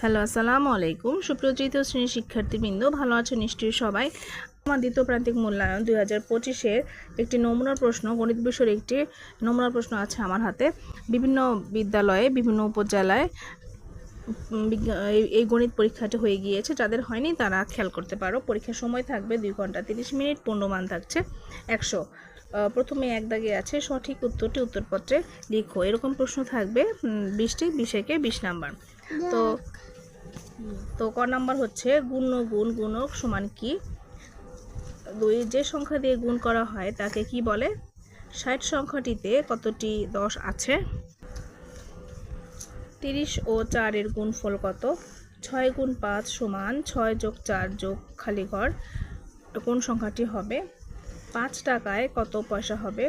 Hello, আসসালামু আলাইকুম। সুপ্রচিত শ্রেণি শিক্ষার্থীবৃন্দ, ভালো আছো নিশ্চয়ই সবাই? আমার দ্বিতীয় প্রান্তিক মূল্যায়ন দুই হাজার পঁচিশের একটি নমুনার প্রশ্ন, গণিত বিষয়ের একটি নমুনার প্রশ্ন আছে আমার হাতে। বিভিন্ন বিদ্যালয়ে, বিভিন্ন উপজেলায় এই- গণিত পরীক্ষাটি হয়ে গিয়েছে। যাদের হয়নি, তারা খেয়াল করতে পারো। পরীক্ষার সময় থাকবে দুই ঘণ্টা তিরিশ মিনিট, পূর্ণমান থাকছে একশো। প্রথমে এক দাগে আছে সঠিক উত্তরটি উত্তরপত্রে লিখো। এরকম প্রশ্ন থাকবে বিশটি বিশেকে বিশ নাম্বার। তো তো ক নাম্বার হচ্ছে গুণ গুণ গুণক সমান কি? দুই যে সংখ্যা দিয়ে গুণ করা হয় তাকে কি বলে? ষাট সংখ্যাটিতে কতটি দশ আছে? তিরিশ ও চারের গুণফল কত? ছয় গুণ পাঁচ সমান ছয় যোগ চার যোগ খালি ঘর কোন সংখ্যাটি হবে? পাঁচ টাকায় কত পয়সা হবে?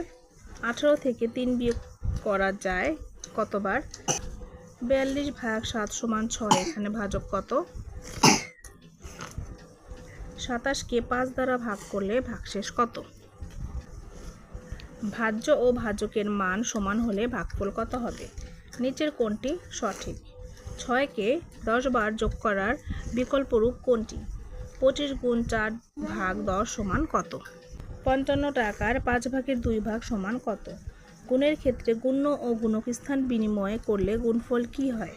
আঠারো থেকে তিন বিয়োগ করা যায় কতবার? বিয়াল্লিশ ভাগ সাত সমান ছয়, এখানে ভাজক কত? সাতাশকে পাঁচ দ্বারা ভাগ করলে ভাগশেষ কত? ভাজ্য ও ভাজকের মান সমান হলে ভাগফল কত হবে? নিচের কোনটি সঠিক? ছয়কে দশ বার যোগ করার বিকল্প রূপ কোনটি? পঁচিশ গুণ চার ভাগ দশ সমান কত? পঞ্চান্ন টাকার পাঁচ ভাগের দুই ভাগ সমান কত? গুণের ক্ষেত্রে গুণ্য ও গুণক স্থান বিনিময় করলে গুণফল কি হয়?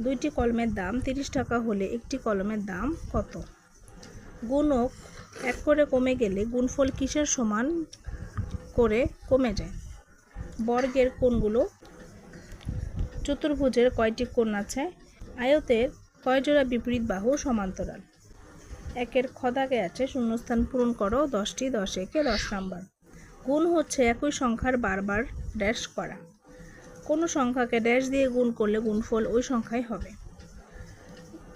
দুইটি কলমের দাম তিরিশ টাকা হলে একটি কলমের দাম কত? গুণক এক করে কমে গেলে গুণফল কিসের সমান করে কমে যায়? বর্গের কোণগুলো চতুর্ভুজের কয়টি কোণ আছে? আয়তের কয় জোড়া বিপরীত বাহু সমান্তরাল? একের খদাকে আছে, শূন্যস্থান পূরণ করো, দশটি, দশ একে দশ নাম্বার। গুণ হচ্ছে একই সংখ্যার বারবার ড্যাশ করা। কোনো সংখ্যাকে ড্যাশ দিয়ে গুণ করলে গুণফল ওই সংখ্যাই হবে।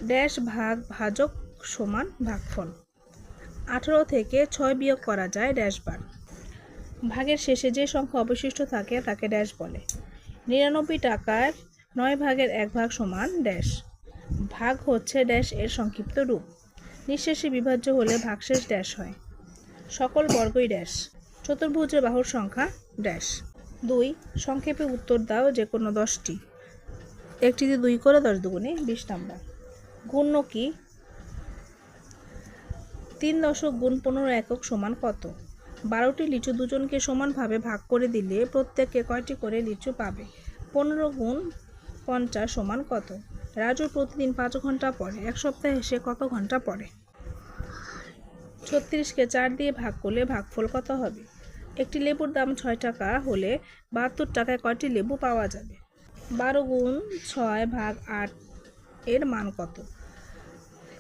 ড্যাশ ভাগ ভাজক সমান ভাগফল। আঠারো থেকে ছয় বিয়োগ করা যায় ড্যাশ বার। ভাগের শেষে যে সংখ্যা অবশিষ্ট থাকে, তাকে ড্যাশ বলে। নিরানব্বই টাকার নয় ভাগের এক ভাগ সমান ড্যাশ ভাগ হচ্ছে ড্যাশ এর সংক্ষিপ্ত রূপ। নিঃশেষে বিভাজ্য হলে ভাগশেষ ড্যাশ হয়। সকল বর্গই ড্যাশ। চতুর্ভুজের বাহুর সংখ্যা ড্যাশ। দুই, সংক্ষেপে উত্তর দাও যে কোনো দশটি। একটিতে দুই করে দশ দুগুণে বিশ নাম্বার। গুণ্য কি? তিন দশক গুণ পনেরো একক সমান কত? বারোটি লিচু দুজনকে সমানভাবে ভাগ করে দিলে প্রত্যেককে কয়টি করে লিচু পাবে? পনেরো গুণ পঞ্চাশ সমান কত? রাজু প্রতিদিন পাঁচ ঘণ্টা পড়ে, এক সপ্তাহে সে কত ঘণ্টা পড়ে? ছত্রিশকে চার দিয়ে ভাগ করলে ভাগফল কত হবে? একটি লেবুর দাম ছয় টাকা হলে বাহাত্তর টাকায় কয়টি লেবু পাওয়া যাবে? বারো গুণ ছয় ভাগ আট এর মান কত?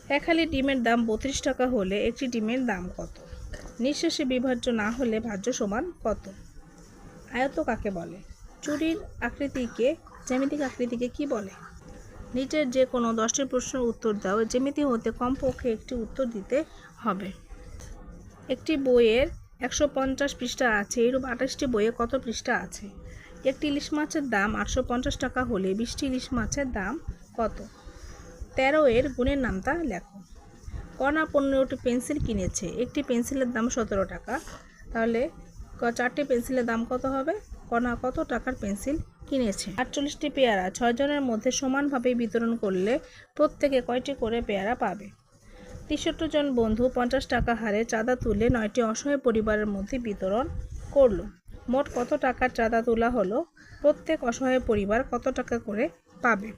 এক হালি ডিমের দাম বত্রিশ টাকা হলে একটি ডিমের দাম কত? নিঃশেষে বিভাজ্য না হলে ভাজ্য সমান কত? আয়ত কাকে বলে? চুরির আকৃতিকে, জ্যামিতিক আকৃতিকে কি বলে? নিচের যে কোনো দশটি প্রশ্নের উত্তর দাও, জ্যামিতি হতে কমপক্ষে একটি উত্তর দিতে হবে। একটি বইয়ের একশো পঞ্চাশ পৃষ্ঠা আছে, এরূপ আঠাশটি বইয়ে কত পৃষ্ঠা আছে? একটি ইলিশ মাছের দাম আটশো পঞ্চাশ টাকা হলে বিশটি ইলিশ মাছের দাম কত? তেরো এর গুণের নামটা লেখো। কণা পনেরোটি পেন্সিল কিনেছে? একটি পেন্সিলের দাম সতেরো টাকা। তাহলে চারটি পেন্সিলের দাম কত হবে? কণা কত টাকার পেন্সিল কিনেছে। আটচল্লিশটি পেয়ারা ছয়জনের মধ্যে সমানভাবে বিতরণ করলে প্রত্যেকে কয়টি করে পেয়ারা পাবে? তেষট্টি জন বন্ধু পঞ্চাশ টাকা হারে চাঁদা তুলে নয়টি অসহায় পরিবারের মধ্যে বিতরণ করল। মোট কত টাকার চাঁদা তোলা হলো? প্রত্যেক অসহায় পরিবার কত টাকা করে পাবে?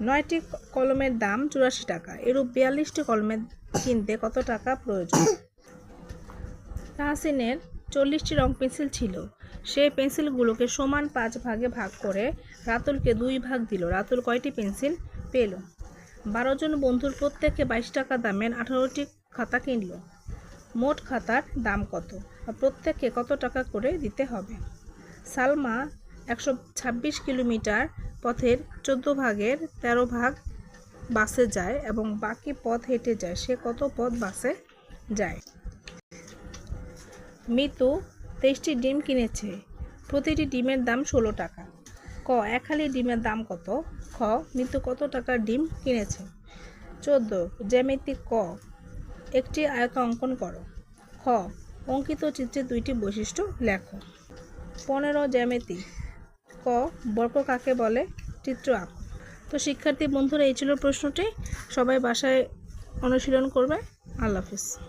নয়টি কলমের দাম চুরাশি টাকা, এরূপ বিয়াল্লিশটি কলমের কিনতে কত টাকা প্রয়োজন? তাহসিনের চল্লিশটি রং পেন্সিল ছিল। সেই পেন্সিলগুলোকে সমান পাঁচ ভাগে ভাগ করে রাতুলকে দুই ভাগ দিল। রাতুল কয়টি পেন্সিল পেল? বারো জন বন্ধুর প্রত্যেকে বাইশ টাকা দামের আঠারোটি খাতা কিনল। মোট খাতার দাম কত? প্রত্যেককে কত টাকা করে দিতে হবে? সালমা একশো ছাব্বিশ কিলোমিটার পথের চোদ্দ ভাগের তেরো ভাগ বাসে যায় এবং বাকি পথ হেঁটে যায়। সে কত পথ বাসে যায়? মিতু তেইশটি ডিম কিনেছে। প্রতিটি ডিমের দাম ষোলো টাকা। ক, এক হালি ডিমের দাম কত? খ, মিতু কত টাকার ডিম কিনেছে? চোদ্দ, জ্যামিতি ক, একটি আয়ত অঙ্কন করো। খ, অঙ্কিত চিত্রে দুইটি বৈশিষ্ট্য লেখো। পনেরো, জ্যামিতি ক, বর্গ কাকে বলে? চিত্র আঁক। তো শিক্ষার্থী বন্ধুরা, এই ছিল প্রশ্নটি। সবাই বাসায় অনুশীলন করবে। আল্লাহ হাফিজ।